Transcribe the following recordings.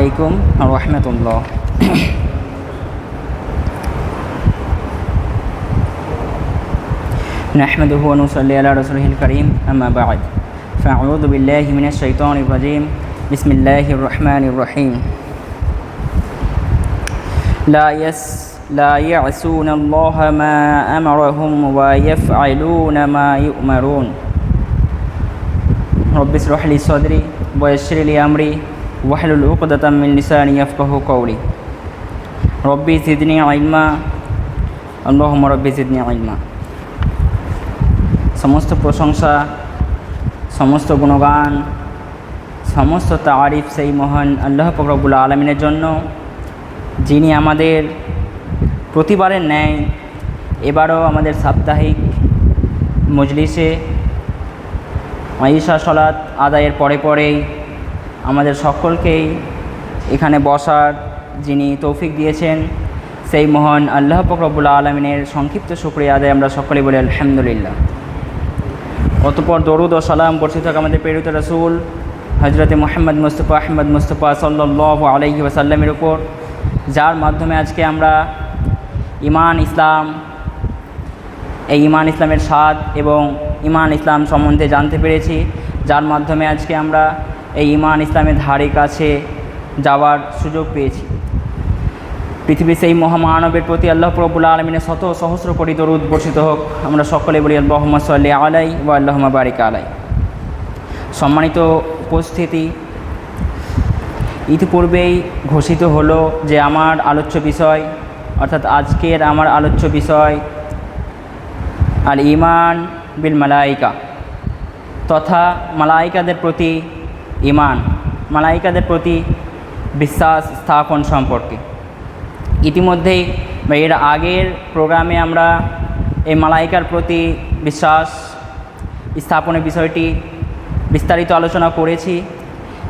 আলাইকুম রহমতুল্লাহ نحمده ونصلي على رسوله الكريم أما بعد فأعوذ بالله من الشيطان الرجيم بسم الله الرحمن الرحيم لا يس لا يعصون الله ما أمرهم ويفعلون ما يؤمرون رب اشرح لي صدري ويسر لي أمري ওয়াহলুল উকদাতাম মিন লিসানি ইয়াফকাহু কওলি রব্বি জিদনি আইলমা আল্লাহুম্মা রব্বি জিদনি আইলমা সমস্ত প্রশংসা, সমস্ত গুণগান, সমস্ত তারিফ সেই মহান আল্লাহ ফকরবুল আলমিনের জন্য, যিনি আমাদের প্রতিবারের ন্যায় এবারও আমাদের সাপ্তাহিক মজলিসে মাইশা সলাৎ আদায়ের পরে পরেই আমাদের সকলকেই এখানে বসার যিনি তৌফিক দিয়েছেন, সেই মহান আল্লাহ ফকরবুল আলমিনের সংক্ষিপ্ত শুক্রিয়া আদায় আমরা সকলেই বলি আলহামদুলিল্লাহ। অতপর দরুদ ও সালাম বর্ষিত থাকা আমাদের প্রেরিত রসুল হজরতে মোহাম্মদ মুস্তফা আহমদ মুস্তফা সাল্লাহ আলহি ওসাল্লামের উপর, যার মাধ্যমে আজকে আমরা ইমান ইসলাম, এই ইমান ইসলামের স্বাদ এবং ইমান ইসলাম সম্বন্ধে জানতে পেরেছি, যার মাধ্যমে আজকে আমরা এই ইমান ইসলামের ধারে কাছে যাওয়ার সুযোগ পেয়েছি। পৃথিবীর সেই মহামানবের প্রতি আল্লাহ প্রবুল আলমিনের শত সহস্র কোটি দরুদ বর্ষিত হোক, আমরা সকলে বলি আল্লাহমা সাল্লি আলাই বা আল্লাহমা বারিক আলাই। সম্মানিত উপস্থিতি, ইতিপূর্বেই ঘোষিত হলো যে আমার আলোচ্য বিষয়, অর্থাৎ আজকের আমার আলোচ্য বিষয় আল ইমান বিল মালাইকা, তথা মালাইকাদের প্রতি ইমান, মালাইকাদের প্রতি বিশ্বাস, স্থাপন সম্পর্কে। ইতিমধ্যেই এর আগের প্রোগ্রামে আমরা এই মালাইকার প্রতি বিশ্বাস, স্থাপনের বিষয়টি বিস্তারিত আলোচনা করেছি।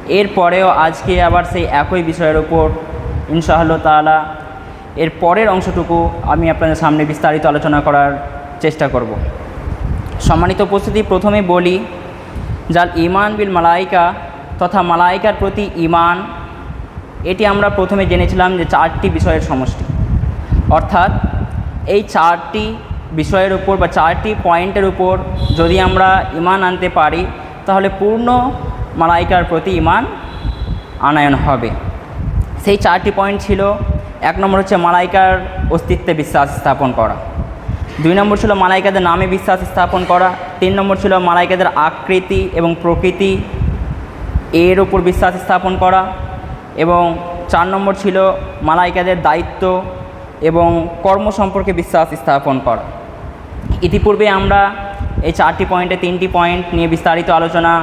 এরপরেও আজকে আবার সেই একই বিষয়ের উপর, ইনশাআল্লাহ তালা এর পরের অংশটুকু আমি আপনাদের সামনে বিস্তারিত আলোচনা করার চেষ্টা করব। সম্মানিত উপস্থিতি, প্রথমে বলি, যার ইমান বিল মালাইকা তথা মালাইকার প্রতি ইমান এটি আমরা প্রথমে জেনেছিলাম যে চারটি বিষয়ের সমষ্টি। অর্থাৎ এই চারটি বিষয়ের উপর বা চারটি পয়েন্টের উপর যদি আমরা ইমান আনতে পারি, তাহলে পূর্ণ মালাইকার প্রতি ইমান আনায়ন হবে। সেই চারটি পয়েন্ট ছিল, এক নম্বর হচ্ছে মালাইকার অস্তিত্বে বিশ্বাস স্থাপন করা। দুই নম্বর ছিল মালাইকাদের নামে বিশ্বাস স্থাপন করা। তিন নম্বর ছিল মালাইকাদের আকৃতি এবং প্রকৃতি এর উপর বিশ্বাস স্থাপন করা এবং চার নম্বর ছিল মালাইকাদের দায়িত্ব এবং কর্ম সম্পর্কে বিশ্বাস স্থাপন করা। ইতিপূর্বে আমরা এই চারটি পয়েন্টে তিনটি পয়েন্ট নিয়ে বিস্তারিত আলোচনা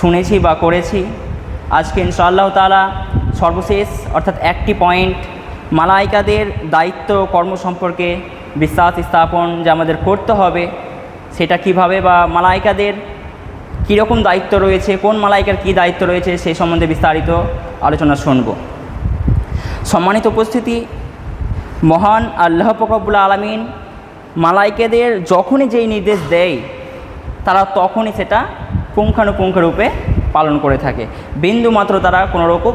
শুনেছি বা করেছি। আজকে ইনশাআল্লাহ তালা সর্বশেষ অর্থাৎ একটি পয়েন্ট মালাইকাদের দায়িত্ব কর্ম সম্পর্কে বিশ্বাস স্থাপন যে আমাদের করতে হবে, সেটা কীভাবে বা মালাইকাদের কীরকম দায়িত্ব রয়েছে, কোন মালাইকার কী দায়িত্ব রয়েছে সেই সম্বন্ধে বিস্তারিত আলোচনা শুনব। সম্মানিত উপস্থিতি, মহান আল্লাহ ফকবুল আলমিন মালাইকেদের যখনই যেই নির্দেশ দেয়, তারা তখনই সেটা পুঙ্খানুপুঙ্খ রূপে পালন করে থাকে। বিন্দু মাত্র তারা কোনো রকম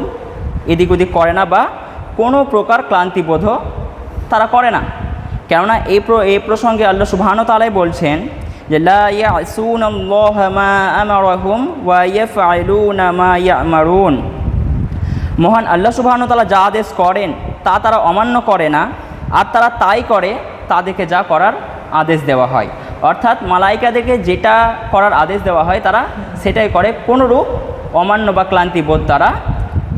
এদিক ওদিক করে না বা কোনো প্রকার ক্লান্তিবোধ তারা করে না। কেননা এই প্র এই প্রসঙ্গে আল্লাহ সুবাহান তালাই বলছেন মা মহান আল্লাহ সুবাহান তালা যা আদেশ করেন, তা তারা অমান্য করে না। আর তারা তাই করে, তাদেরকে যা করার আদেশ দেওয়া হয়। অর্থাৎ মালাইকাদেরকে যেটা করার আদেশ দেওয়া হয়, তারা সেটাই করে। কোনোরূপ অমান্য বা ক্লান্তিবোধ তারা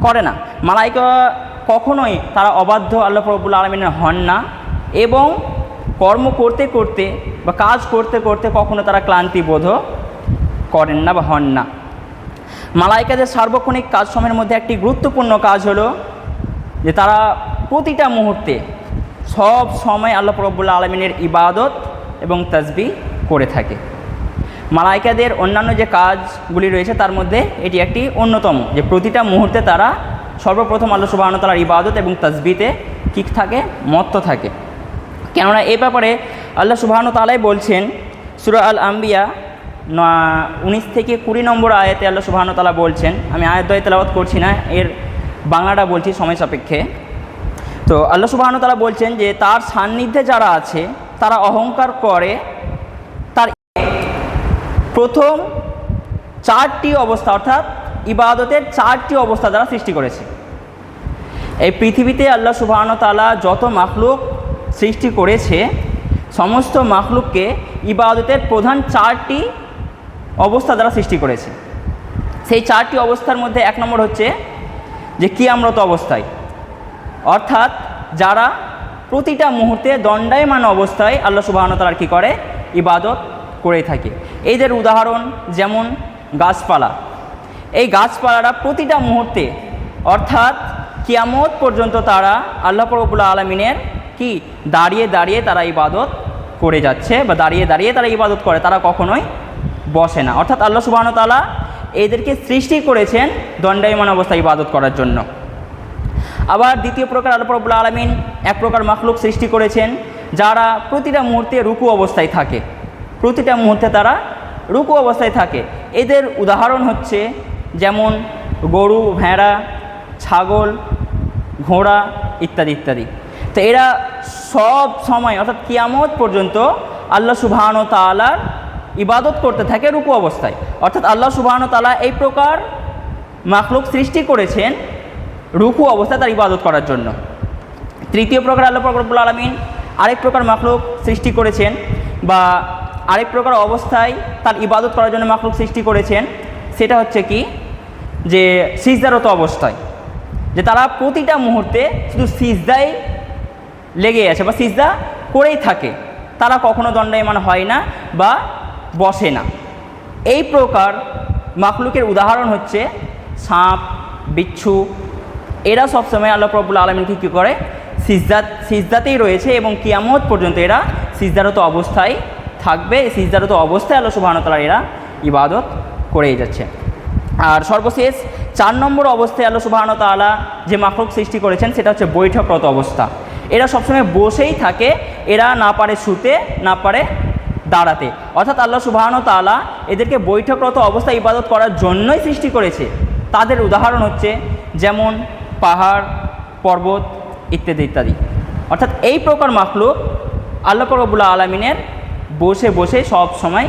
করে না। মালাইকা কখনোই তারা অবাধ্য আল্লাহ রবুল আলমিনের হন না। এবং কর্ম করতে করতে বা কাজ করতে করতে কখনো তারা ক্লান্তিবোধ করেন না বা হন না। মালাইকাদের সার্বক্ষণিক কাজ সময়ের মধ্যে একটি গুরুত্বপূর্ণ কাজ হলো যে তারা প্রতিটা মুহূর্তে সব সময় আল্লাহ রব্বুল্লা আলমিনের ইবাদত এবং তসবি করে থাকে। মালাইকাদের অন্যান্য যে কাজগুলি রয়েছে তার মধ্যে এটি একটি অন্যতম যে প্রতিটা মুহূর্তে তারা সর্বপ্রথম আল্লাহ সুবাহতালার ইবাদত এবং তসবিতে কী থাকে, মত্ত থাকে। কেননা এ ব্যাপারে আল্লাহ সুবাহন তালাই বলছেন, সুরা আল আম্বিয়া উনিশ থেকে কুড়ি নম্বর আয়াতে আল্লাহ সুবাহন তালা বলছেন, আমি আয়াত দয় তেলাওয়াত করছি না, এর বাংলাটা বলছি সময় সাপেক্ষে। তো আল্লাহ সুবাহন তারা বলছেন যে, তার সান্নিধ্যে যারা আছে, তারা অহংকার করে, তার প্রথম চারটি অবস্থা, অর্থাৎ ইবাদতের চারটি অবস্থা দ্বারা সৃষ্টি করেছে। এই পৃথিবীতে আল্লাহ সুবাহন তালা যত মাখলুক সৃষ্টি করেছে, সমস্ত মাখলুককে ইবাদতের প্রধান চারটি অবস্থা দ্বারা সৃষ্টি করেছে। সেই চারটি অবস্থার মধ্যে এক নম্বর হচ্ছে যে কিয়ামরত অবস্থায়। অর্থাৎ যারা প্রতিটা মুহূর্তে দণ্ডায়মান অবস্থায় আল্লাহ সুবাহন তালার কী করে? ইবাদত করে থাকে। এদের উদাহরণ যেমন গাছপালা। এই গাছপালারা প্রতিটা মুহূর্তে, অর্থাৎ কিয়ামত পর্যন্ত তারা আল্লাহ রবুল্লা আলমিনের কি? দাঁড়িয়ে দাঁড়িয়ে তারা ইবাদত করে যাচ্ছে বা দাঁড়িয়ে দাঁড়িয়ে তারা ইবাদত করে, তারা কখনোই বসে না। অর্থাৎ আল্লাহ সুবাহন তালা এদেরকে সৃষ্টি করেছেন দণ্ডায়মান অবস্থায় ইবাদত করার জন্য। আবার দ্বিতীয় প্রকার আল্লাহ রবুল্লা আলমিন এক প্রকার মাখলুক সৃষ্টি করেছেন যারা প্রতিটা মুহূর্তে রুকু অবস্থায় থাকে। প্রতিটা মুহূর্তে তারা রুকু অবস্থায় থাকে। এদের উদাহরণ হচ্ছে যেমন গরু, ভেড়া, ছাগল, ঘোড়া ইত্যাদি ইত্যাদি। তো এরা সব সময়, অর্থাৎ কিয়ামত পর্যন্ত আল্লাহ সুবাহন তালার ইবাদত করতে থাকে রুকু অবস্থায়। অর্থাৎ আল্লাহ সুবাহন তালা এই প্রকার মাখলুক সৃষ্টি করেছেন রুকু অবস্থায় তার ইবাদত করার জন্য। তৃতীয় প্রকার আল্লাহ ফকরবুল আলমিন আরেক প্রকার মাখলুক সৃষ্টি করেছেন বা আরেক প্রকার অবস্থায় তার ইবাদত করার জন্য মাখলুক সৃষ্টি করেছেন, সেটা হচ্ছে কি? যে সিজদারত অবস্থায়। যে তারা প্রতিটা মুহূর্তে শুধু সিজদাই লেগে আছে বা সিজদা করেই থাকে। তারা কখনো দণ্ডায়মান হয় না বা বসে না। এই প্রকার মাখলুকের উদাহরণ হচ্ছে সাপ, বিচ্ছু, এরা সবসময় আল্লাহ প্রবুল আলমিনকে কী করে? সিজদাত সিজদাতেই রয়েছে এবং কিয়ামত পর্যন্ত এরা সিজদারত অবস্থায় থাকবে। সিজদারত অবস্থায় আল্লাহ সুবাহতালা এরা ইবাদত করেই যাচ্ছে। আর সর্বশেষ চার নম্বর অবস্থায় আল্লাহ সুবাহন তালা যে মাখলুক সৃষ্টি করেছেন, সেটা হচ্ছে বৈঠকরত অবস্থা। এরা সবসময় বসেই থাকে, এরা না পারে শুতে, না পারে দাঁড়াতে। অর্থাৎ আল্লাহ সুবাহন তালা এদেরকে বৈঠকরত অবস্থা ইবাদত করার জন্যই সৃষ্টি করেছে। তাদের উদাহরণ হচ্ছে যেমন পাহাড়, পর্বত ইত্যাদি ইত্যাদি। অর্থাৎ এই প্রকার মাখলুক আল্লাহ পরবুল্লা আলমিনের বসে বসে সব সময়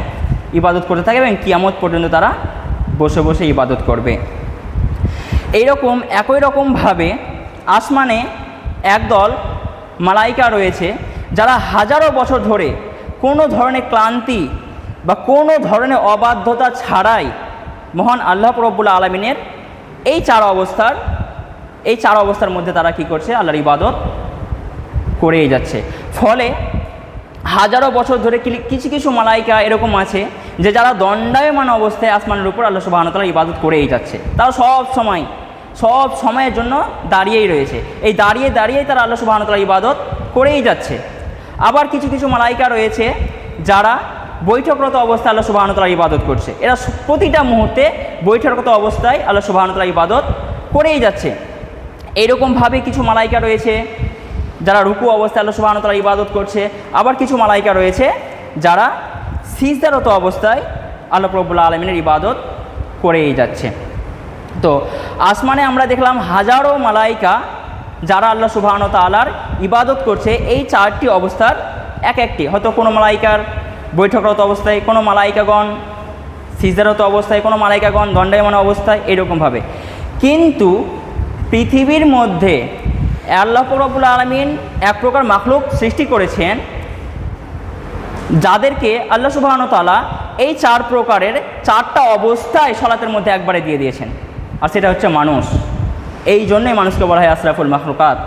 ইবাদত করতে থাকে এবং কিয়ামত পর্যন্ত তারা বসে বসে ইবাদত করবে। এইরকম, একই রকমভাবে আসমানে একদল মালাইকা রয়েছে, যারা হাজারো বছর ধরে কোনো ধরনের ক্লান্তি বা কোনো ধরনের অবাধ্যতা ছাড়াই মহান আল্লাহ রব্বুল্লা আলমিনের এই চার অবস্থার, এই চার অবস্থার মধ্যে তারা কি করছে? আল্লাহর ইবাদত করেই যাচ্ছে। ফলে হাজারো বছর ধরে কিছু কিছু মালাইকা এরকম আছে যে যারা দণ্ডায়মান অবস্থায় আসমানের উপর আল্লাহ সুবাহতালা ইবাদত করেই যাচ্ছে। তারা সব সময় সব সময়ের জন্য দাঁড়িয়েই রয়েছে। এই দাঁড়িয়ে দাঁড়িয়েই তারা আল্লাহ সুবাহতালা ইবাদত করেই যাচ্ছে। আবার কিছু কিছু মালাইকা রয়েছে যারা বৈঠকরত অবস্থায় আল্লাহ সুবাহতালা ইবাদত করছে। এরা প্রতিটা মুহূর্তে বৈঠকরত অবস্থায় আল্লাহ সুবাহতালা ইবাদত করেই যাচ্ছে। এইরকমভাবে কিছু মালাইকা রয়েছে যারা রুকু অবস্থায় আল্লাহ সুবাহতালা ইবাদত করছে। আবার কিছু মালাইকা রয়েছে যারা সিজদারত অবস্থায় আল্লাহ প্রবুল্লা আলমিনের ইবাদত করেই যাচ্ছে। তো আসমানে আমরা দেখলাম হাজারো মালাইকা যারা আল্লাহ সুবাহন তালার ইবাদত করছে। এই চারটি অবস্থার এক একটি। হয়তো কোনো মালাইকার বৈঠকরত অবস্থায়, কোনো মালাইকাগণ সিজদারত অবস্থায়, কোনো মালাইকাগণ দণ্ডায়মান অবস্থায় এরকমভাবে। কিন্তু পৃথিবীর মধ্যে আল্লাহ রবুল আলমিন এক প্রকার মাখলুক সৃষ্টি করেছেন, যাদেরকে আল্লাহ সুবাহন তালা এই চার প্রকারের চারটা অবস্থায় সলাতের মধ্যে একবারে দিয়ে দিয়েছেন। আর সেটা হচ্ছে মানুষ। এই জন্যই মানুষকে বলা হয় আশরাফুল মাখলুকাত।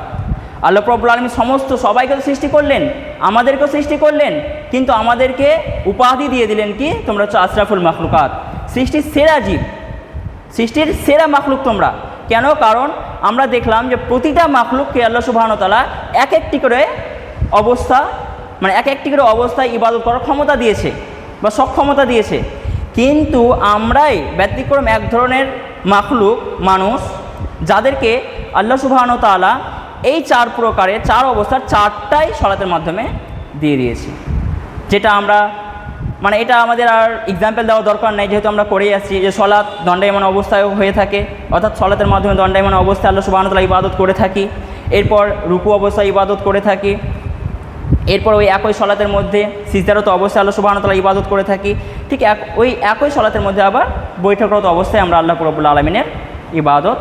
আল্লাহ প্রবুল আলমী সমস্ত সবাইকে তো সৃষ্টি করলেন, আমাদেরকেও সৃষ্টি করলেন, কিন্তু আমাদেরকে উপাধি দিয়ে দিলেন কি? তোমরা হচ্ছে আশরাফুল মাখলুকাত। সৃষ্টির সেরা জীব, সৃষ্টির সেরা মাখলুক তোমরা। কেন? কারণ আমরা দেখলাম যে প্রতিটা মাখলুককে আল্লাহ সুবাহনতালা এক একটি করে অবস্থা মানে এক একটি করে অবস্থায় ইবাদত করার ক্ষমতা দিয়েছে বা সক্ষমতা দিয়েছে। কিন্তু আমরাই ব্যতিক্রম এক ধরনের মাখলুক মানুষ যাদেরকে আল্লাহ সুবাহন তালা এই চার প্রকারে চার অবস্থার চারটাই সলাতের মাধ্যমে দিয়ে দিয়েছি। যেটা আমরা মানে এটা আমাদের আর এক্সাম্পল দেওয়া দরকার নেই, যেহেতু আমরা করেই আসছি। যে সলাৎ দণ্ডায়মান অবস্থায় হয়ে থাকে, অর্থাৎ সলাতের মাধ্যমে দণ্ডায়মান অবস্থায় আল্লাহ সুবাহতাল্লাহ ইবাদত করে থাকি। এরপর রুকু অবস্থায় ইবাদত করে থাকি। এরপর ওই একই সলাতের মধ্যে সিজদারত অবস্থায় আল্লাহ সুবাহতাল্লাহ ইবাদত করে থাকি, ঠিক এক, ওই একই সলাতের মধ্যে আবার বৈঠকরত অবস্থায় আমরা আল্লাহ রব্বুল আলমিনের ইবাদত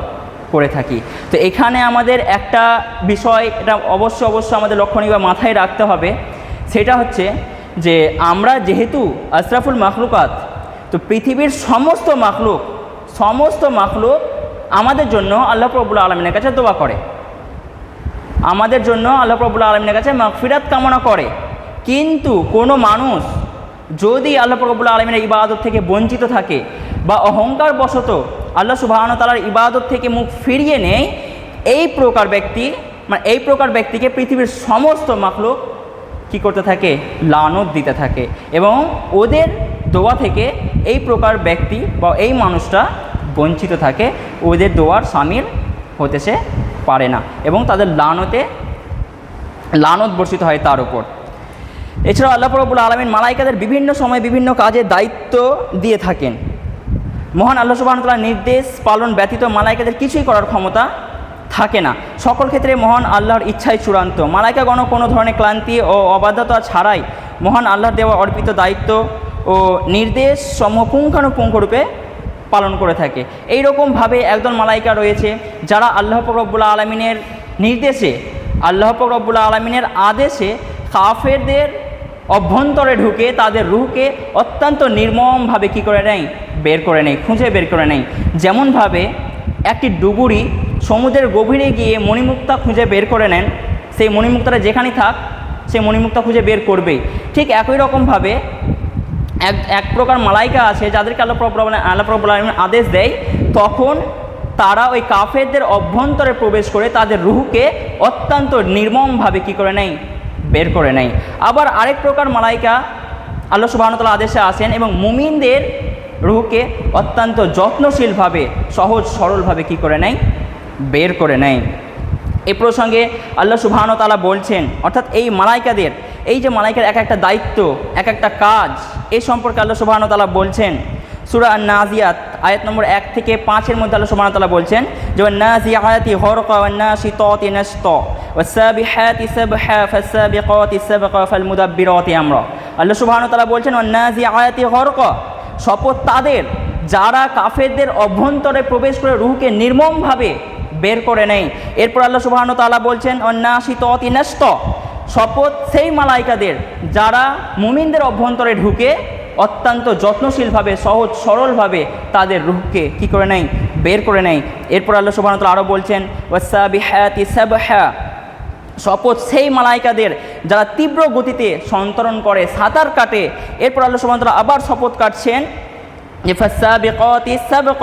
করে থাকি। তো এখানে আমাদের একটা বিষয়, এটা অবশ্যই অবশ্যই আমাদের লক্ষণীয় বা মাথায় রাখতে হবে, সেটা হচ্ছে যে আমরা যেহেতু আশরাফুল মাখলুকাত, তো পৃথিবীর সমস্ত মাখলুক সমস্ত মাখলুক আমাদের জন্য আল্লাহ প্রবুল আলমিনের কাছে দোয়া করে। আমাদের জন্য আল্লাহ প্রবুল আলমিনের কাছে মাগফিরাত কামনা করে। কিন্তু কোনো মানুষ যদি আল্লাহ প্রবুল আলমিনের ইবাদত থেকে বঞ্চিত থাকে বা অহংকার বশত আল্লাহ সুবাহন তালার ইবাদত থেকে মুখ ফিরিয়ে নেয়, এই প্রকার ব্যক্তি মানে এই প্রকার ব্যক্তিকে পৃথিবীর সমস্ত মাখলুক কি করতে থাকে? লানত দিতে থাকে। এবং ওদের দোয়া থেকে এই প্রকার ব্যক্তি বা এই মানুষটা বঞ্চিত থাকে। ওদের দোয়ার সামিল হতে সে পারে না এবং তাদের লানতে, লানত বর্ষিত হয় তার উপর। এছাড়াও আল্লাহ রবুল আলমিন মালাইকাদের বিভিন্ন সময় বিভিন্ন কাজে দায়িত্ব দিয়ে থাকেন। মহান আল্লাহ সুবাহতাল্লাহ নির্দেশ পালন ব্যতীত মালাইকাদের কিছুই করার ক্ষমতা থাকে না। সকল ক্ষেত্রে মহান আল্লাহর ইচ্ছাই চূড়ান্ত। মালাইকাগণ কোনো ধরনের ক্লান্তি ও অবাধ্যতা ছাড়াই মহান আল্লাহর দেওয়া অর্পিত দায়িত্ব ও নির্দেশ সমূহ পুঙ্খানুপুঙ্খরূপে পালন করে থাকে। এই রকমভাবে একদল মালাইকা রয়েছে যারা আল্লাহ রব্বুল্লা আলমিনের নির্দেশে, আল্লাহ রব্বুল্লা আলমিনের আদেশে কাফেরদের অভ্যন্তরে ঢুকে তাদের রুহকে অত্যন্ত নির্মমভাবে কী করে নেয়? বের করে নেয়, খুঁজে বের করে নেয়। যেমনভাবে একটি ডুবুরি সমুদ্রের গভীরে গিয়ে মণিমুক্তা খুঁজে বের করে নেন, সেই মণিমুক্তাটা যেখানেই থাক, সে মণিমুক্তা খুঁজে বের করবেই। ঠিক একই রকমভাবে এক এক প্রকার মালাইকা আছে যাদেরকে আল্লাহ প্রবল আল্লাহ প্রবুল আদেশ দেয়, তখন তারা ওই কাফেরদের অভ্যন্তরে প্রবেশ করে তাদের রুহকে অত্যন্ত নির্মমভাবে কী করে নেয়? বের করে নেয়। আবার আরেক প্রকার মালাইকা আল্লাহ সুবাহতাল্লাহ আদেশে আসেন এবং মুমিনদের রুহকে অত্যন্ত যত্নশীলভাবে, সহজ সরলভাবে কী করে নেয়? বের করে নেয়। এ প্রসঙ্গে আল্লাহ সুবাহনতালা বলছেন, অর্থাৎ এই মালাইকাদের এই যে মালাইকার এক একটা দায়িত্ব, এক একটা কাজ এই সম্পর্কে আল্লাহ সুবাহন তালা বলছেন। সুরা নাজিয়াত আয়াত নম্বর এক থেকে পাঁচের মধ্যে আল্লাহ সুবাহন তালা বলছেন, যে নাজিয়াতি হরকা নাসি ততি নস্ত ওয়াসাবিহাতি সাবহা ফাসাবিকাতি বলছেন নাজিয়াতি হরকা, শপথ তাদের, যারা কাফেরদের অভ্যন্তরে প্রবেশ করে রুহকে নির্মমভাবে বের করে নেয়। এরপর আল্লাহ সুবাহন তালা বলছেন অন্যাসি ততি নষ্ট শপথ সেই মালাইকাদের যারা মুমিনদের অভ্যন্তরে ঢুকে অত্যন্ত যত্নশীলভাবে, সহজ, সরলভাবে তাদের রুহকে কি করে নেয়? বের করে নেয়। এরপর আল্লাহ সুবাহন তালা আরও বলছেন ওয়াসাবি হ্যাতি সাব হ্যা শপথ সেই মালাইকাদের যারা তীব্র গতিতে সন্তরণ করে, সাঁতার কাটে। এরপর আল্লাহ সুবাহতাল্লাহ আবার শপথ কাটছেন যে ফাসাবিকতি সাবক।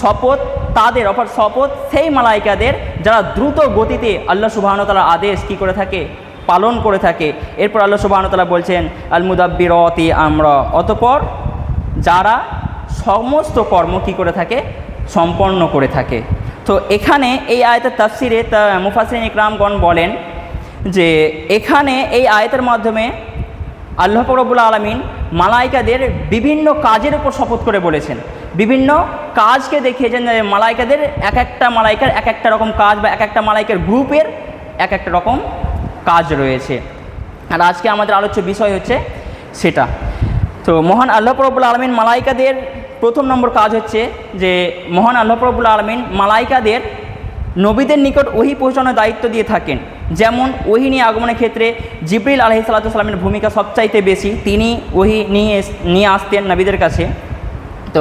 শপথ তাদের, অর্থাৎ শপথ সেই মালাইকাদের যারা দ্রুত গতিতে আল্লাহ সুবাহতালার আদেশ কি করে থাকে? পালন করে থাকে। এরপর আল্লাহ সুবাহতাল্লাহ বলছেন আল মুদাব্বিরতি আমরা। অতপর যারা সমস্ত কর্ম কি করে থাকে? সম্পন্ন করে থাকে। তো এখানে এই আয়তের তাফসিরে তা মুফাসিন ইকরামগণ বলেন যে, এখানে এই আয়তের মাধ্যমে আল্লাহ রবুল আলমিন মালাইকাদের বিভিন্ন কাজের উপর শপথ করে বলেছেন। বিভিন্ন কাজকে দেখিয়েছেন যে মালাইকাদের এক একটা মালাইকার এক একটা রকম কাজ বা এক একটা মালাইকার গ্রুপের এক একটা রকম কাজ রয়েছে। আর আজকে আমাদের আলোচ্য বিষয় হচ্ছে সেটা। তো মহান আল্লাহ রবুল আলমিন মালাইকাদের প্রথম নম্বর কাজ হচ্ছে যে, মহান আল্লাহ রবুল আলমিন মালাইকাদের নবীদের নিকট ওহি পৌঁছানোর দায়িত্ব দিয়ে থাকেন। যেমন ওহি নিয়ে আগমনের ক্ষেত্রে জিবরিল আলহি সাল্লামের ভূমিকা সবচাইতে বেশি, তিনি ওহি নিয়ে নিয়ে আসতেন নবীদের কাছে। তো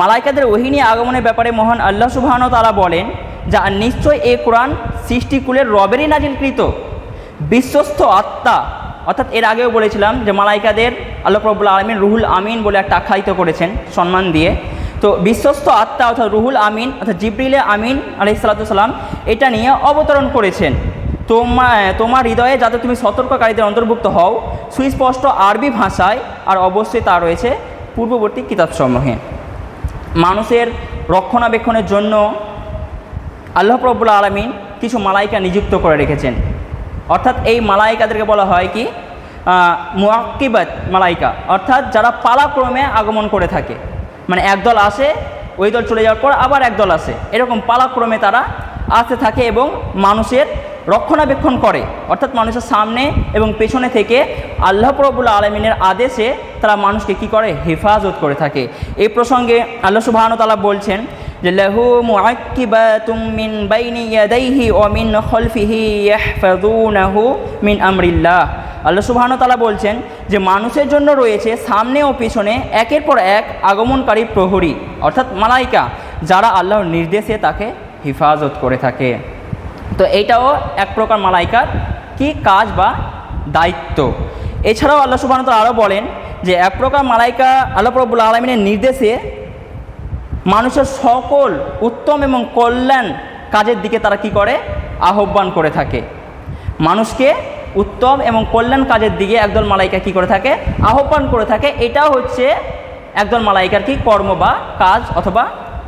মালাইকাদের ওহি নিয়ে আগমনের ব্যাপারে মহান আল্লাহ সুবাহন তারা বলেন যা নিশ্চয় এ কোরআন সৃষ্টিকুলের রবেরই নাজিলকৃত? বিশ্বস্ত আত্মা, অর্থাৎ এর আগেও বলেছিলাম যে মালাইকাদের আল্লাহ প্রবুল আলমিন রুহুল আমিন বলে একটা আখ্যায়িত করেছেন সম্মান দিয়ে। তো বিশ্বস্ত আত্মা অর্থাৎ রুহুল আমিন, অর্থাৎ জিবরিলে আমিন আলহি সাল্লাম এটা নিয়ে অবতরণ করেছেন। তোমার তোমার হৃদয়ে যাতে তুমি সতর্ককারীদের অন্তর্ভুক্ত হও, সুস্পষ্ট আরবি ভাষায়, আর অবশ্যই তা রয়েছে পূর্ববর্তী কিতাবসমূহে। মানুষের রক্ষণাবেক্ষণের জন্য আল্লাহ প্রবুল্লা আলমিন কিছু মালাইকা নিযুক্ত করে রেখেছেন। অর্থাৎ এই মালাইকাদেরকে বলা হয় কি? মুয়াক্কিবাত মালাইকা। অর্থাৎ যারা পালাক্রমে আগমন করে থাকে। মানে একদল আসে, ওই দল চলে যাওয়ার পর আবার একদল আসে। এরকম পালাক্রমে তারা আসতে থাকে এবং মানুষের রক্ষণাবেক্ষণ করে। অর্থাৎ মানুষের সামনে এবং পেছনে থেকে আল্লাহ প্রবুল আলমিনের আদেশে তারা মানুষকে কি করে? হেফাজত করে থাকে। এই প্রসঙ্গে আল্লাহ সুবাহন তালা বলছেন আমরিল্লাহ আল্লাহ বলছেন যে, মানুষের জন্য রয়েছে সামনে ও পিছনে একের পর এক আগমনকারী প্রহরী, অর্থাৎ মালাইকা, যারা আল্লাহর নির্দেশে তাকে হেফাজত করে থাকে। তো এইটাও এক প্রকার মালাইকার কি কাজ বা দায়িত্ব। এছাড়াও আল্লাহ সুবহানাহু তাআলা আরও বলেন যে, এক প্রকার মালাইকা আল্লাহ রব্বুল আলমিনের নির্দেশে মানুষের সকল উত্তম এবং কল্যাণ কাজের দিকে তারা কি করে? আহ্বান করে থাকে। মানুষকে উত্তম এবং কল্যাণ কাজের দিকে একদল মালাইকা কি করে থাকে? আহ্বান করে থাকে। এটাও হচ্ছে একদল মালাইকার কি কর্ম বা কাজ অথবা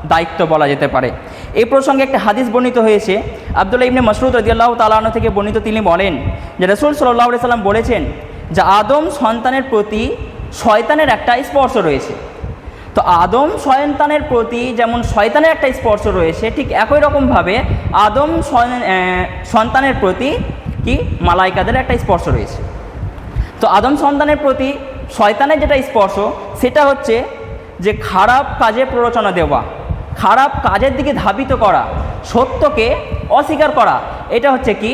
দায়িত্ব বলা যেতে পারে। এই প্রসঙ্গে একটা হাদিস বর্ণিত হয়েছে। আবদুল্লাহ ইবনে মসরুদ রদিয়াল্লাহ তালানো থেকে বর্ণিত তিনি বলেন যে রসুল সাল্লাহ সাল্লাম বলেছেন যে আদম সন্তানের প্রতি শয়তানের একটা স্পর্শ রয়েছে। তো আদম সন্তানের প্রতি যেমন শয়তানের একটা স্পর্শ রয়েছে, ঠিক একই রকমভাবে আদম সন্তানের প্রতি কি? মালাইকাদের একটা স্পর্শ রয়েছে। তো আদম সন্তানের প্রতি শয়তানের যেটা স্পর্শ, সেটা হচ্ছে যে খারাপ কাজে প্ররোচনা দেওয়া, খারাপ কাজের দিকে ধাবিত করা, সত্যকে অস্বীকার করা, এটা হচ্ছে কি?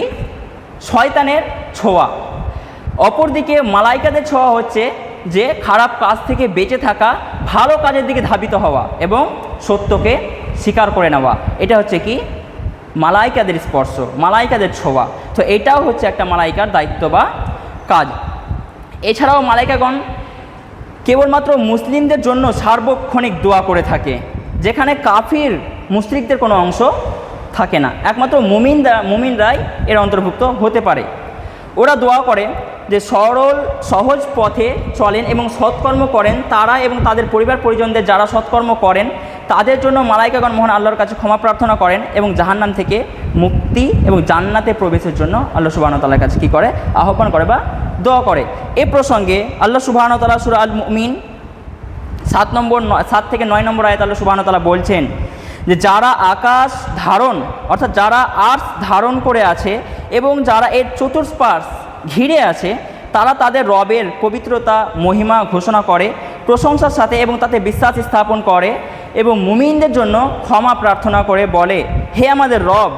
শয়তানের ছোঁয়া। অপরদিকে মালাইকাদের ছোঁয়া হচ্ছে যে খারাপ কাজ থেকে বেঁচে থাকা ভালো কাজের দিকে ধাবিত হওয়া এবং সত্যকে স্বীকার করে নেওয়া। এটা হচ্ছে কি? মালাইকাদের স্পর্শ, মালাইকাদের ছোঁয়া। তো এটাও হচ্ছে একটা মালাইকার দায়িত্ব বা কাজ। এছাড়াও মালাইকাগণ কেবলমাত্র মুসলিমদের জন্য সার্বক্ষণিক দোয়া করে থাকে, যেখানে কাফির মুসলিকদের কোনো অংশ থাকে না। একমাত্র মুমিনরা, মুমিনরাই এর অন্তর্ভুক্ত হতে পারে। ওরা দোয়া করে যে সরল, সহজ পথে চলেন এবং সৎকর্ম করেন, তারা এবং তাদের পরিবার পরিজনদের যারা সৎকর্ম করেন, তাদের জন্য মালাইকাগণ মোহন আল্লাহর কাছে ক্ষমা প্রার্থনা করেন এবং জাহান্নাম থেকে মুক্তি এবং জান্নাতে প্রবেশের জন্য আল্লাহ সুবাহতালার কাছে কী করে? আহ্বান করে বা দোয়া করে। এ প্রসঙ্গে আল্লাহ সুবাহতালা সুরা আল মুমিন সাত নম্বর সাত থেকে নয় নম্বর আয়ত আল্লাহ সুবাহতালা বলছেন যে, যারা আকাশ ধারণ, অর্থাৎ যারা আর্স ধারণ করে আছে এবং যারা এর চতুষ্পার্শ ঘিরে আছে, তারা তাদের রবের পবিত্রতা, মহিমা ঘোষণা করে, প্রশংসার সাথে এবং তাতে বিশ্বাস স্থাপন করে এবং মুমিনদের জন্য ক্ষমা প্রার্থনা করে বলে, হে আমাদের রব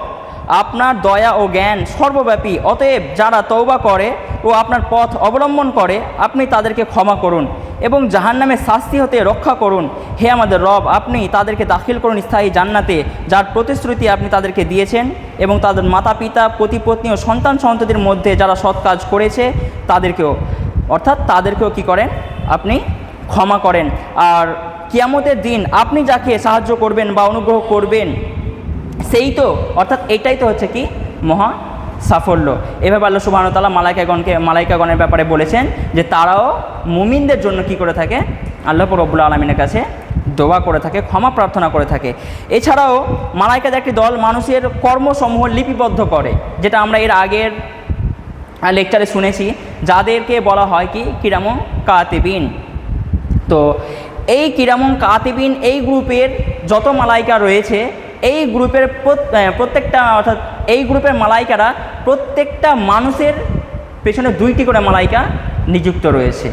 আপনার দয়া ও জ্ঞান সর্বব্যাপী। অতএব যারা তৌবা করে ও আপনার পথ অবলম্বন করে, আপনি তাদেরকে ক্ষমা করুন এবং জাহান্নামের শাস্তি হতে রক্ষা করুন। হে আমাদের রব, আপনি তাদেরকে দাখিল করুন স্থায়ী জান্নাতে, যার প্রতিশ্রুতি আপনি তাদেরকে দিয়েছেন এবং তাদের মাতা পিতা পতিপত্নী ও সন্তান সন্ততির মধ্যে যারা সৎ কাজ করেছে, তাদেরকেও। অর্থাৎ তাদেরকেও কি করেন? আপনি ক্ষমা করেন। আর কিয়ামতের দিন আপনি যাকে সাহায্য করবেন বা অনুগ্রহ করবেন সেই তো, অর্থাৎ এটাই তো হচ্ছে কি? মহা সাফল্য। এভাবে আল্লাহ সুবাহতাল্লাহ মালাইকাগণকে, মালাইকাগণের ব্যাপারে বলেছেন যে তারাও মুমিনদের জন্য কি করে থাকে? আল্লাহ রব্বুল আলমিনের কাছে দোয়া করে থাকে, ক্ষমা প্রার্থনা করে থাকে। এছাড়াও মালাইকাদের একটি দল মানুষের কর্মসমূহ লিপিবদ্ধ করে, যেটা আমরা এর আগের লেকচারে শুনেছি, যাদেরকে বলা হয় কি? কিরামো কাতেবিন। তো এই কিরামন কাতিবিন এই গ্রুপের যত মালাইকা রয়েছে এই গ্রুপের প্রত- প্রত্যেকটা, অর্থাৎ এই গ্রুপের মালাইকারা প্রত্যেকটা মানুষের পেছনে দুইটি করে মালাইকা নিযুক্ত রয়েছে।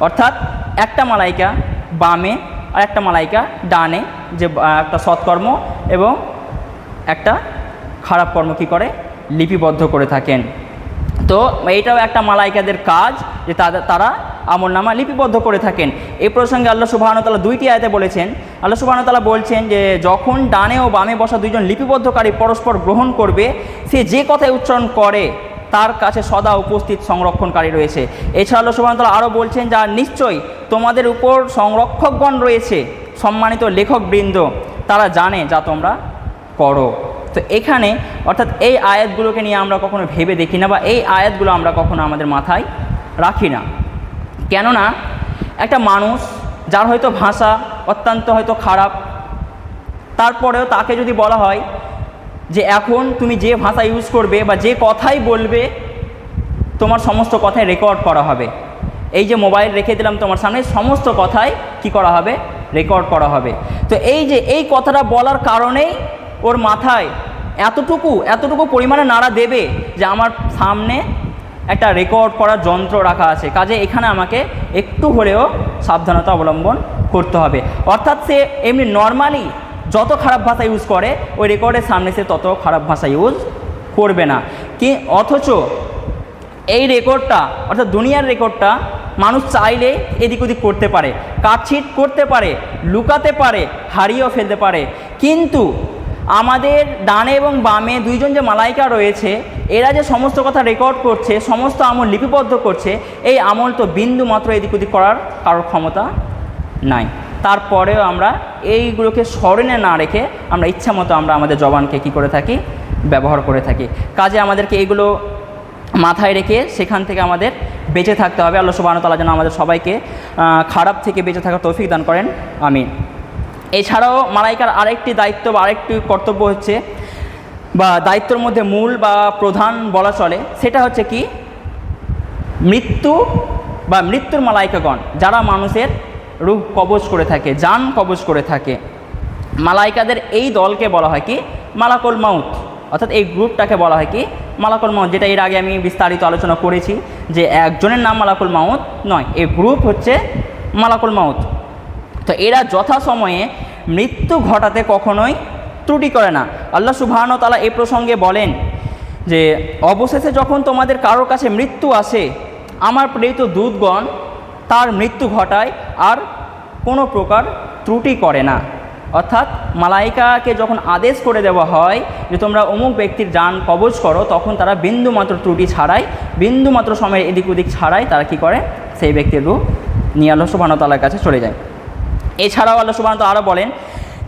অর্থাৎ একটা মালাইকা বামে আর একটা মালাইকা ডানে যে একটা সৎকর্ম এবং একটা খারাপ কর্ম কী করে? লিপিবদ্ধ করে থাকেন। তো এইটাও একটা মালাইকাদের কাজ যে তারা আমল নামা লিপিবদ্ধ করে থাকেন। এই প্রসঙ্গে আল্লাহ সুবাহতালা দুইটি আয়তে বলেছেন, আল্লাহ সুবাহতালা বলছেন যে, যখন ডানে ও বামে বসা দুইজন লিপিবদ্ধকারী পরস্পর গ্রহণ করবে, সে যে কথায় উচ্চারণ করে, তার কাছে সদা উপস্থিত সংরক্ষণকারী রয়েছে। এছাড়া আল্লাহ সুবাহতালা আরও বলছেন যা নিশ্চয়ই তোমাদের উপর সংরক্ষকগণ রয়েছে, সম্মানিত লেখকবৃন্দ, তারা জানে যা তোমরা করো। তো এখানে, অর্থাৎ এই আয়াতগুলোকে নিয়ে আমরা কখনো ভেবে দেখি না বা এই আয়াতগুলো আমরা কখনো আমাদের মাথায় রাখি না। কেননা একটা মানুষ যার হয়তো ভাষা অত্যন্ত হয়তো খারাপ, তারপরেও তাকে যদি বলা হয় যে এখন তুমি যে ভাষা ইউজ করবে বা যে কথাই বলবে, তোমার সমস্ত কথাই রেকর্ড করা হবে। এই যে মোবাইল রেখে দিলাম তোমার সামনে, সমস্ত কথাই কি করা হবে? রেকর্ড করা হবে। তো এই যে, এই কথাটা বলার কারণেই ওর মাথায় এতটুকু এতটুকু পরিমাণে নাড়া দেবে যে আমার সামনে একটা রেকর্ড করার যন্ত্র রাখা আছে। কাজে এখানে আমাকে একটু হলেও সাবধানতা অবলম্বন করতে হবে। অর্থাৎ সে এমনি নর্মালি যত খারাপ ভাষা ইউজ করে, ওই রেকর্ডের সামনে সে তত খারাপ ভাষা ইউজ করবে না। কি, অথচ এই রেকর্ডটা অর্থাৎ দুনিয়ার রেকর্ডটা মানুষ চাইলে এদিক ওদিক করতে পারে। কাটছিট করতে পারে, লুকাতে পারে, হারিয়েও ফেলতে পারে। কিন্তু আমাদের ডানে এবং বামে দুইজন যে মালাইকা রয়েছে এরা যে সমস্ত কথা রেকর্ড করছে, সমস্ত আমল লিপিবদ্ধ করছে, এই আমল তো বিন্দু মাত্র এদিক ওদিক করার কারোর ক্ষমতা নাই। তারপরেও আমরা এইগুলোকে স্মরণে না রেখে আমরা ইচ্ছা মতো আমরা আমাদের জবানকে কি করে থাকি? ব্যবহার করে থাকি। কাজে আমাদেরকে এইগুলো মাথায় রেখে সেখান থেকে আমাদের বেঁচে থাকতে হবে। আল্লাহ সুবাহ তালা যেন আমাদের সবাইকে খারাপ থেকে বেঁচে থাকার তৌফিক দান করেন। আমি এছাড়াও মালাইকার আরেকটি দায়িত্ব বা আরেকটি কর্তব্য হচ্ছে বা দায়িত্বের মধ্যে মূল বা প্রধান বলা চলে, সেটা হচ্ছে কি? মৃত্যু বা মৃত্যুর মালাইকাগণ, যারা মানুষের রূপ কবজ করে থাকে, যান কবজ করে থাকে। মালাইকাদের এই দলকে বলা হয় কি? মালাকুল মাউথ অর্থাৎ এই গ্রুপটাকে বলা হয় কি? মালাকুল মাউথ যেটা এর আগে আমি বিস্তারিত আলোচনা করেছি যে একজনের নাম মালাকুল মাউথ নয়, এই গ্রুপ হচ্ছে মালাকুল মাউথ তো এরা যথাসময়ে মৃত্যু ঘটাতে কখনোই ত্রুটি করে না। আল্লাহ সুবহান তালা এ প্রসঙ্গে বলেন যে, অবশেষে যখন তোমাদের কারোর কাছে মৃত্যু আসে, আমার প্রেরিত দূতগণ তার মৃত্যু ঘটায় আর কোনো প্রকার ত্রুটি করে না। অর্থাৎ মালাইকাকে যখন আদেশ করে দেওয়া হয় যে, তোমরা অমুক ব্যক্তির যান কবজ করো, তখন তারা বিন্দুমাত্র ত্রুটি ছাড়াই, বিন্দুমাত্র সময়ের এদিক ওদিক ছাড়াই তারা কি করে? সেই ব্যক্তির রূপ নিয়ে আল্লাহ সুবাহতালার কাছে চলে যায়। এছাড়াও আল্লাহ সুবাহ আরও বলেন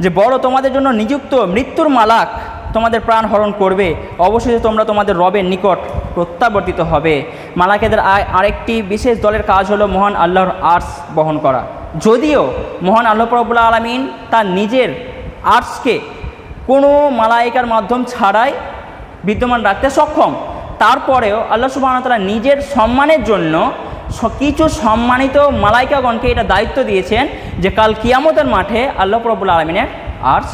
যে বড় তোমাদের জন্য নিযুক্ত মৃত্যুর মালাক তোমাদের প্রাণ হরণ করবে। অবশেষে তোমরা তোমাদের রবের নিকট প্রত্যাবর্তিত হবে। মালাকেদের আরেকটি বিশেষ দলের কাজ হলো মহান আল্লাহর আর্টস বহন করা। যদিও মহান আল্লাহ রবুল্লা আলমিন তার নিজের আর্টসকে কোনো মালাইকার মাধ্যম ছাড়াই বিদ্যমান রাখতে সক্ষম। তারপরেও আল্লাহ সুবাহতালা নিজের সম্মানের জন্য কিছু সম্মানিত মালাইকাগণকে এটা দায়িত্ব দিয়েছেন যে কাল কিয়ামতের মাঠে আল্লাহ প্রবুল আলমিনের আর্টস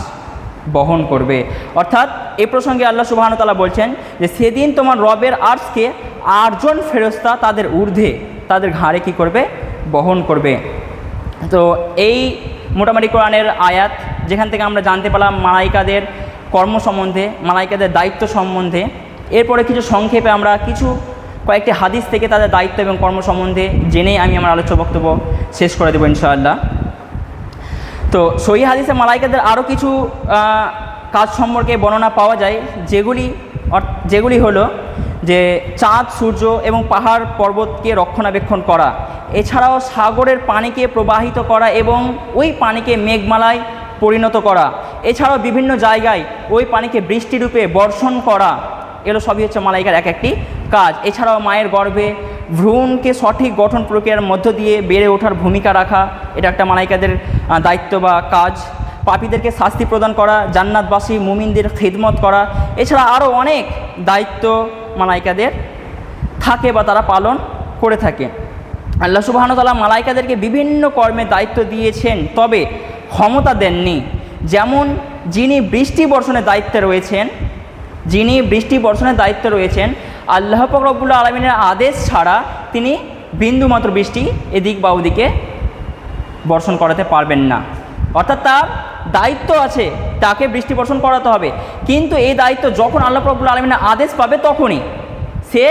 বহন করবে। অর্থাৎ এ প্রসঙ্গে আল্লাহ সুবাহতালা বলছেন যে সেদিন তোমার রবের আর্টসকে আটজন ফেরস্তা তাদের ঊর্ধ্বে, তাদের ঘাড়ে কি করবে? বহন করবে। তো এই মোটামুটি কোরআনের আয়াত, যেখান থেকে আমরা জানতে পারলাম মালাইকাদের কর্ম সম্বন্ধে, মালাইকাদের দায়িত্ব সম্বন্ধে, এরপরে কিছু সংক্ষেপে আমরা কিছু কয়েকটি হাদিস থেকে তাদের দায়িত্ব এবং কর্ম সম্বন্ধে জেনেই আমি আমার আলোচ্য বক্তব্য শেষ করে দেবো ইনশাআল্লাহ। তো সহি হাদিসে মালাইকাদের আরও কিছু কাজ সম্পর্কে বর্ণনা পাওয়া যায়, যেগুলি যেগুলি হলো যে চাঁদ, সূর্য এবং পাহাড় পর্বতকে রক্ষণাবেক্ষণ করা, এছাড়াও সাগরের পানিকে প্রবাহিত করা এবং ওই পানিকে মেঘমালায় পরিণত করা, এছাড়াও বিভিন্ন জায়গায় ওই পানিকে বৃষ্টিরূপে বর্ষণ করা, এগুলো সবই হচ্ছে মালাইকার এক একটি কাজ। এছাড়াও মায়ের গর্ভে ভ্রূণকে সঠিক গঠন প্রক্রিয়ার মধ্য দিয়ে বেড়ে ওঠার ভূমিকা রাখা, এটা একটা মালাইকাদের দায়িত্ব বা কাজ। পাপীদেরকে শাস্তি প্রদান করা, জান্নাতবাসী মুমিনদের খিদমত করা, এছাড়া আরও অনেক দায়িত্ব মালাইকাদের থাকে বা তারা পালন করে থাকে। আল্লাহ সুবাহনতাল্লাহ মালাইকাদেরকে বিভিন্ন কর্মে দায়িত্ব দিয়েছেন, তবে ক্ষমতা দেননি। যেমন যিনি বৃষ্টি বর্ষণের দায়িত্বে রয়েছেন, যিনি বৃষ্টি বর্ষণের দায়িত্বে রয়েছেন আল্লাহ ফকরবুল্লা আলমিনের আদেশ ছাড়া তিনি বিন্দুমাত্র বৃষ্টি এদিক বা ওদিকে বর্ষণ করাতে পারবেন না। অর্থাৎ তার দায়িত্ব আছে, তাকে বৃষ্টি বর্ষণ করাতে হবে। কিন্তু এই দায়িত্ব যখন আল্লাহ প্রবুল আলমিনের আদেশ পাবে তখনই সে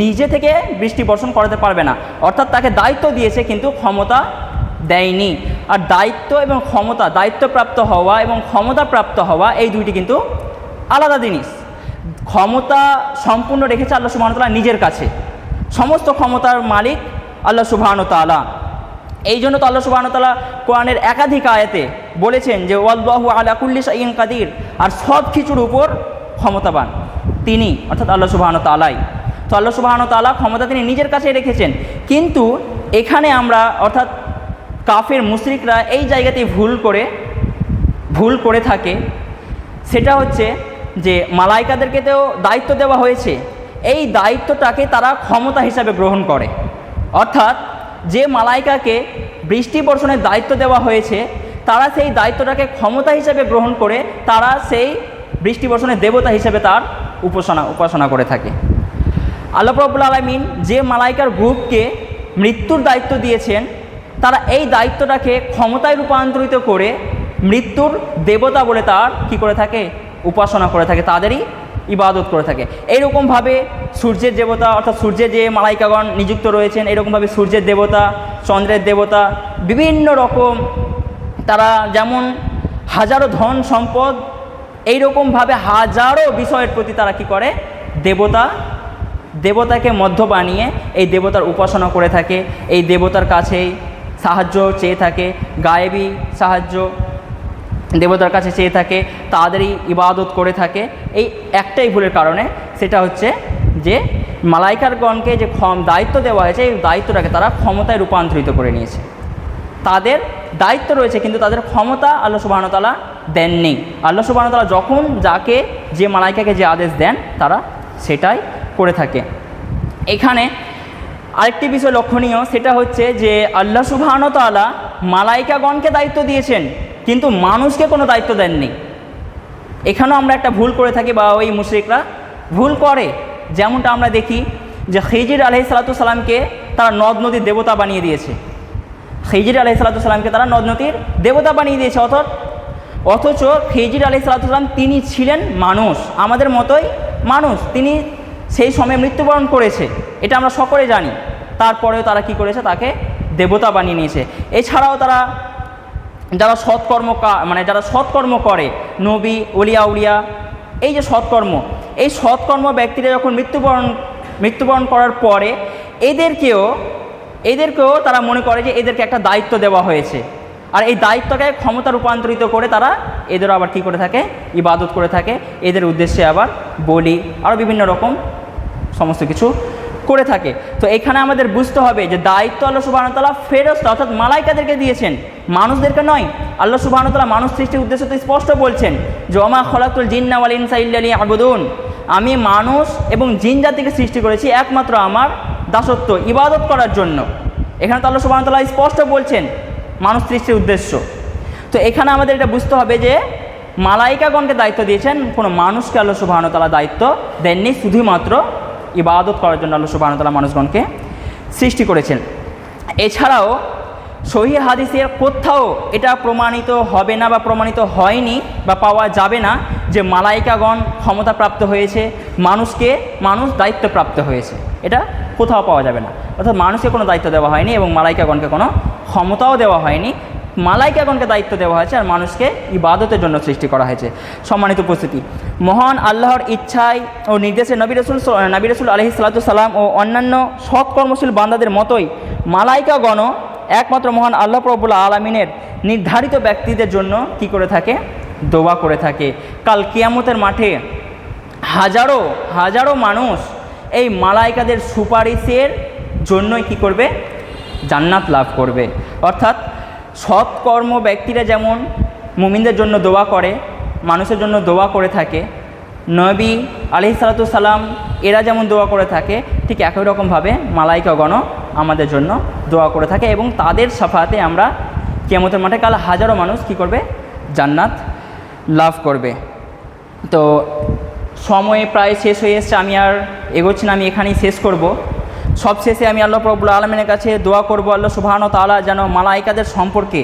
নিজে থেকে বৃষ্টি বর্ষণ করাতে পারবে না। অর্থাৎ তাকে দায়িত্ব দিয়েছে কিন্তু ক্ষমতা দেয়নি। আর দায়িত্ব এবং ক্ষমতা, দায়িত্বপ্রাপ্ত হওয়া এবং ক্ষমতাপ্রাপ্ত হওয়া এই দুইটি কিন্তু আলাদা জিনিস। ক্ষমতা সম্পূর্ণ রেখেছে আল্লাহ সুবাহতাল্লাহ নিজের কাছে। সমস্ত ক্ষমতার মালিক আল্লাহ সুবাহন তালা এই জন্য তো আল্লাহ সুবাহতাল্লাহ কোরআনের একাধিক আয়াতে বলেছেন যে, ওয়াল্লাহু আলা কুল্লি শাইইন কাদির আর সব কিছুর উপর ক্ষমতাবান তিনি, অর্থাৎ আল্লাহ সুবাহন তালাই তো আল্লাহ সুবাহন তালা ক্ষমতা তিনি নিজের কাছে রেখেছেন। কিন্তু এখানে আমরা, অর্থাৎ কাফের মুশরিকরা এই জায়গাতেই ভুল করে ভুল করে থাকে। সেটা হচ্ছে যে মালাইকাদেরকে তো দায়িত্ব দেওয়া হয়েছে, এই দায়িত্বটাকে তারা ক্ষমতা হিসাবে গ্রহণ করে। অর্থাৎ যে মালাইকাকে বৃষ্টি বর্ষণের দায়িত্ব দেওয়া হয়েছে, তারা সেই দায়িত্বটাকে ক্ষমতা হিসাবে গ্রহণ করে, তারা সেই বৃষ্টি বর্ষণের দেবতা হিসেবে তার উপাসনা উপাসনা করে থাকে। আল্লাহ রব্বুল আলমিন যে মালাইকার গ্রুপকে মৃত্যুর দায়িত্ব দিয়েছেন, তারা এই দায়িত্বটাকে ক্ষমতায় রূপান্তরিত করে মৃত্যুর দেবতা বলে তার কি করে থাকে? উপাসনা করে থাকে, তাদেরই ইবাদত করে থাকে। এইরকমভাবে সূর্যের দেবতা, অর্থাৎ সূর্যের যে মালাইকাগণ নিযুক্ত রয়েছেন এরকমভাবে সূর্যের দেবতা, চন্দ্রের দেবতা, বিভিন্ন রকম তারা যেমন হাজারো ধন সম্পদ, এইরকমভাবে হাজারো বিষয়ের প্রতি তারা কি করে? দেবতা, দেবতাকে মধ্য বানিয়ে এই দেবতার উপাসনা করে থাকে। এই দেবতার কাছেই সাহায্য চেয়ে থাকে, গায়েবী সাহায্য দেবতার কাছে চেয়ে থাকে, তাদেরই ইবাদত করে থাকে। এই একটাই ভুলের কারণে সেটা হচ্ছে যে মালাইকারগণকে যে ক্ষম, দায়িত্ব দেওয়া হয়েছে, এই দায়িত্বটাকে তারা ক্ষমতায় রূপান্তরিত করে নিয়েছে। তাদের দায়িত্ব রয়েছে, কিন্তু তাদের ক্ষমতা আল্লাহ সুবাহতালা দেননি। আল্লাহ সুবাহতালা যখন যাকে, যে মালাইকাকে যে আদেশ দেন, তারা সেটাই করে থাকে। এখানে আরেকটি বিষয় লক্ষণীয়, সেটা হচ্ছে যে আল্লাহ সুবাহতালা মালাইকাগণকে দায়িত্ব দিয়েছেন। কিন্তু মানুষকে কোনো দায়িত্ব দেননি। এখানেও আমরা একটা ভুল করে থাকি বা ওই মুশ্রিকরা। ভুল করে, যেমনটা আমরা দেখি যে খিজির আলহি সালাতামকে তারা নদ নদীর দেবতা বানিয়ে দিয়েছে। খিজির আলহি সালাতামকে তারা নদ নদীর দেবতা বানিয়ে দিয়েছে অথচ অথচ খিজির আলহি সালাতাম তিনি ছিলেন মানুষ, আমাদের মতোই মানুষ। তিনি সেই সময় মৃত্যুবরণ করেছে, এটা আমরা সকলে জানি। তারপরেও তারা কি করেছে? তাকে দেবতা বানিয়ে নিয়েছে। এছাড়াও তারা যারা সৎকর্ম মানে যারা সৎকর্ম করে, নবী উলিয়া উলিয়া, এই যে সৎকর্ম, এই সৎকর্ম ব্যক্তিরা যখন মৃত্যুবরণ মৃত্যুবরণ করার পরে এদেরকেও এদেরকেও তারা মনে করে যে এদেরকে একটা দায়িত্ব দেওয়া হয়েছে। আর এই দায়িত্বকে ক্ষমতা রূপান্তরিত করে তারা এদেরও আবার কী করে থাকে? ইবাদত করে থাকে। এদের উদ্দেশ্যে আবার বলি, আরও বিভিন্ন রকম সমস্ত কিছু করে থাকে। তো এখানে আমাদের বুঝতে হবে যে দায়িত্ব আল্লাহ সুবাহতাল্লাহ ফেরস্ত অর্থাৎ মালাইকাদেরকে দিয়েছেন। মানুষদেরকে নয়, আল্লাহ সুবাহতাল্লাহ মানুষ সৃষ্টির উদ্দেশ্য তো স্পষ্ট বলছেন জমা খলাতুল জিন্নাওয়াল ইনসা ইল্লালি আবুদুন আমি মানুষ এবং জিন জাতিকে সৃষ্টি করেছি একমাত্র আমার দাসত্ব, ইবাদত করার জন্য। এখানে তো আল্লাহ সুবাহতাল্লাহ স্পষ্ট বলছেন মানুষ সৃষ্টির উদ্দেশ্য। তো এখানে আমাদের এটা বুঝতে হবে যে, মালাইকাগণকে দায়িত্ব দিয়েছেন, কোনো মানুষকে আল্লাহ সুবাহতাল্লাহ দায়িত্ব দেননি শুধুমাত্র ইবাদত করার জন্য আল্লাহ সুবাহতাল্লাহ মানুষগণকে সৃষ্টি করেছেন। এছাড়াও সহি হাদিসের কোথাও এটা প্রমাণিত হবে না বা প্রমাণিত হয়নি বা পাওয়া যাবে না যে মালাইকাগণ ক্ষমতাপ্রাপ্ত হয়েছে, মানুষকে মানুষ দায়িত্বপ্রাপ্ত হয়েছে। এটা কোথাও পাওয়া যাবে না। অর্থাৎ মানুষকে কোনো দায়িত্ব দেওয়া হয়নি এবং মালাইকাগণকে কোনো ক্ষমতাও দেওয়া হয়নি। মালাইকাগণকে দায়িত্ব দেওয়া হয়েছে আর মানুষকে ইবাদতের জন্য সৃষ্টি করা হয়েছে। সম্মানিত উপস্থিতি। মহান আল্লাহর ইচ্ছায় ও নির্দেশে নবী রসুল নবী রসুল আলহি সাল্লাম ও অন্যান্য সৎ কর্মশীল বান্দাদের মতোই মালাইকাগণ একমাত্র মহান আল্লাহ প্রবুল্লা আলমিনের নির্ধারিত ব্যক্তিদের জন্য কি করে থাকে? দোয়া করে থাকে। কাল কিয়ামতের মাঠে হাজারো হাজারো মানুষ এই মালাইকাদের সুপারিশের জন্যই কি করবে? জান্নাত লাভ করবে। অর্থাৎ সৎকর্ম ব্যক্তিরা যেমন মুমিনদের জন্য দোয়া করে, মানুষের জন্য দোয়া করে থাকে, নবী আলি সালাম এরা যেমন দোয়া করে থাকে, ঠিক একই রকমভাবে মালাইকাগণ আমাদের জন্য দোয়া করে থাকে এবং তাদের সাফাতে আমরা কেমতের মাঠে কাল হাজারো মানুষ কি করবে? জান্নাত লাভ করবে। তো সময় প্রায় শেষ হয়ে এসছে, আমি আর এগোচ্ছি না, আমি এখানেই শেষ করব। সবশেষে আমি আল্লাহ প্রবুল আলমিনের কাছে দোয়া করব, আল্লাহ সুবাহান তালা যেন মালাইকাদের সম্পর্কে,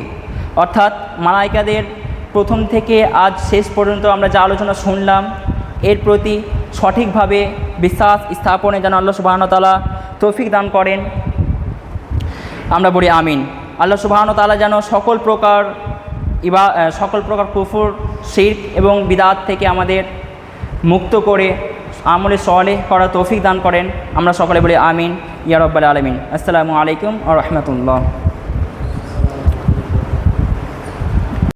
অর্থাৎ মালাইকাদের প্রথম থেকে আজ শেষ পর্যন্ত আমরা যা আলোচনা শুনলাম, এর প্রতি সঠিকভাবে বিশ্বাস স্থাপনে যেন আল্লাহ সুবাহান তালা তৌফিক দান করেন। আমরা বলি আমিন। আল্লাহ সুবাহান তালা যেন সকল প্রকার ইবা সকল প্রকার কুফুর, শির্ক এবং বিদাত থেকে আমাদের মুক্ত করে আমলে সলে করা তৌফিক দান করেন। আমরা সকলে বলি আমিন ইয়ারব্বাল আলমিন। আসসালামু আলাইকুম আ রহমতুল্লাহ।